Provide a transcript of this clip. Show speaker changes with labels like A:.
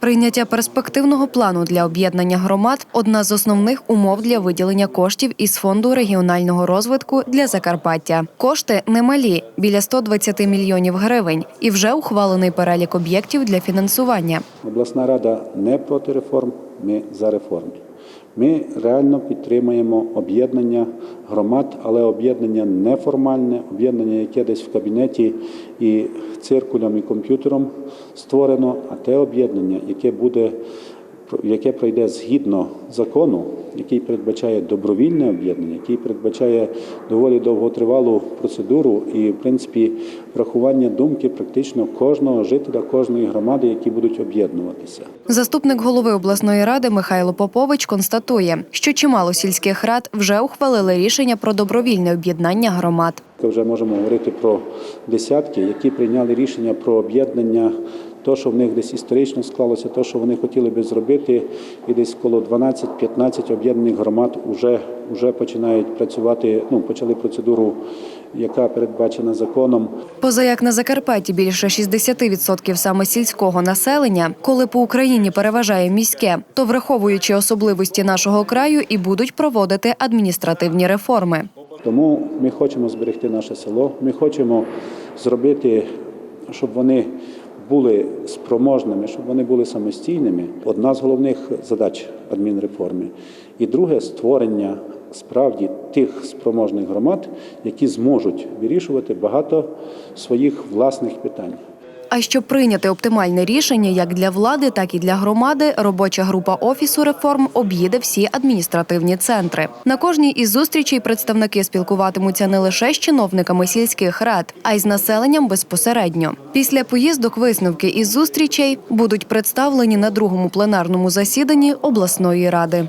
A: Прийняття перспективного плану для об'єднання громад одна з основних умов для виділення коштів із фонду регіонального розвитку для Закарпаття. Кошти немалі біля 120 мільйонів гривень, і вже ухвалений перелік об'єктів для фінансування.
B: Обласна рада не проти реформ, ми за реформи. Ми реально підтримуємо об'єднання громад, але об'єднання неформальне, об'єднання, яке десь в кабінеті і циркулем і комп'ютером створено, а те об'єднання, яке буде яке пройде згідно закону, який передбачає добровільне об'єднання, який передбачає доволі довготривалу процедуру і, в принципі, врахування думки практично кожного жителя, кожної громади, які будуть об'єднуватися.
A: Заступник голови обласної ради Михайло Попович констатує, що чимало сільських рад вже ухвалили рішення про добровільне об'єднання громад.
B: Ми вже можемо говорити про десятки, які прийняли рішення про об'єднання. То, що в них десь історично склалося, то, що вони хотіли би зробити, і десь коло 12-15 об'єднаних громад вже, вже починають працювати, ну, почали процедуру, яка передбачена законом.
A: Поза як на Закарпатті більше 60% саме сільського населення, коли по Україні переважає міське, то враховуючи особливості нашого краю, і будуть проводити адміністративні реформи.
B: Тому ми хочемо зберегти наше село. Ми хочемо зробити, щоб вони були спроможними, щоб вони були самостійними. Одна з головних задач адмінреформи. І друге створення справді тих спроможних громад, які зможуть вирішувати багато своїх власних питань.
A: А щоб прийняти оптимальне рішення як для влади, так і для громади, робоча група офісу реформ об'їде всі адміністративні центри. На кожній із зустрічей представники спілкуватимуться не лише з чиновниками сільських рад, а й з населенням безпосередньо. Після поїздок висновки із зустрічей будуть представлені на другому пленарному засіданні обласної ради.